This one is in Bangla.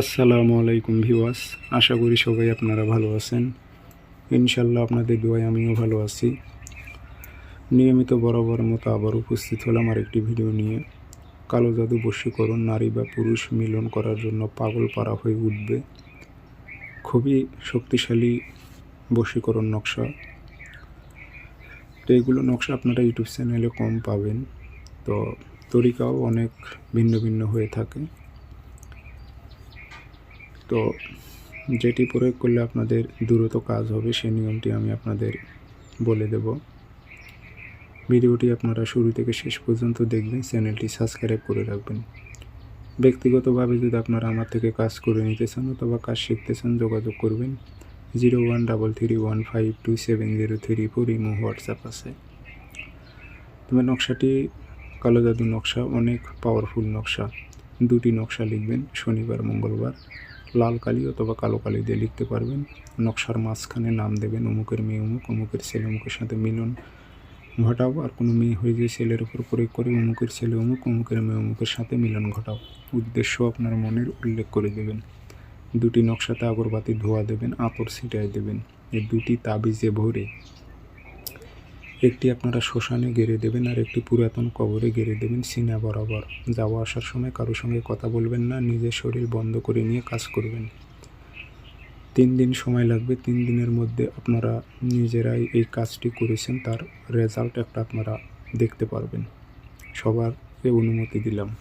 আসসালামু আলাইকুম ভিওয়াস আশা করি সবাই আপনারা ভালো আছেন। ইনশাল্লাহ আপনাদের দোয়ায় আমিও ভালো আছি। নিয়মিত বরাবর মতো আবার উপস্থিত হলাম আরেকটি ভিডিও নিয়ে। কালো জাদু বশীকরণ, নারী বা পুরুষ মিলন করার জন্য পাগল পারা হয়ে উঠবে। খুবই শক্তিশালী বশীকরণ নকশা। তো এগুলো নকশা আপনারা ইউটিউব চ্যানেলে কম পাবেন। তো তরিকাও অনেক ভিন্ন ভিন্ন হয়ে থাকে। তো যেটি প্রয়োগ করলে আপনাদের দ্রুত কাজ হবে, সেই নিয়মটি আমি আপনাদের বলে দেব। ভিডিওটি আপনারা শুরু থেকে শেষ পর্যন্ত দেখবেন, চ্যানেলটি সাবস্ক্রাইব করে রাখবেন। ব্যক্তিগতভাবে যদি আপনারা আমার থেকে কাজ করে নিতে চান অথবা কাজ শিখতে চান, যোগাযোগ করবেন। Zero one double three one five two seven zero three four imo WhatsApp আছে। তবে নকশাটি কালো জাদু নকশা, অনেক পাওয়ারফুল নকশা। দুটি নকশা লিখবেন, শনিবার, মঙ্গলবার। লাল কালি অথবা কালো কালি দিয়ে লিখতে পারবেন। নকশার মাঝখানে নাম দেবেন, অমুকের মেয়ে অমুক, অমুকের ছেলে অমুকের সাথে মিলন ঘটাও, আর কোনো মেয়ে হয়ে যে ছেলের উপর প্রয়োগ করে অমুকের ছেলে অমুক, অমুকের মেয়ে অমুকের সাথে মিলন ঘটাও। উদ্দেশ্য আপনার মনের উল্লেখ করে দেবেন। দুটি নকশাতে আগরবাতি ধোয়া দেবেন, আতর ছিটায় দেবেন। এই দুটি তাবিজে ভরে একটি আপনারা শ্মশানে গেড়ে দেবেন আর একটি পুরাতন কবরে গেড়ে দেবেন সিনা বরাবর। যাওয়া আসার সময় কারোর সঙ্গে কথা বলবেন না, নিজের শরীর বন্ধ করে নিয়ে কাজ করবেন। তিন দিন সময় লাগবে, তিন দিনের মধ্যে আপনারা নিজেরাই এই কাজটি করেছেন, তার রেজাল্ট একটা আপনারা দেখতে পারবেন। সবার অনুমতি দিলাম।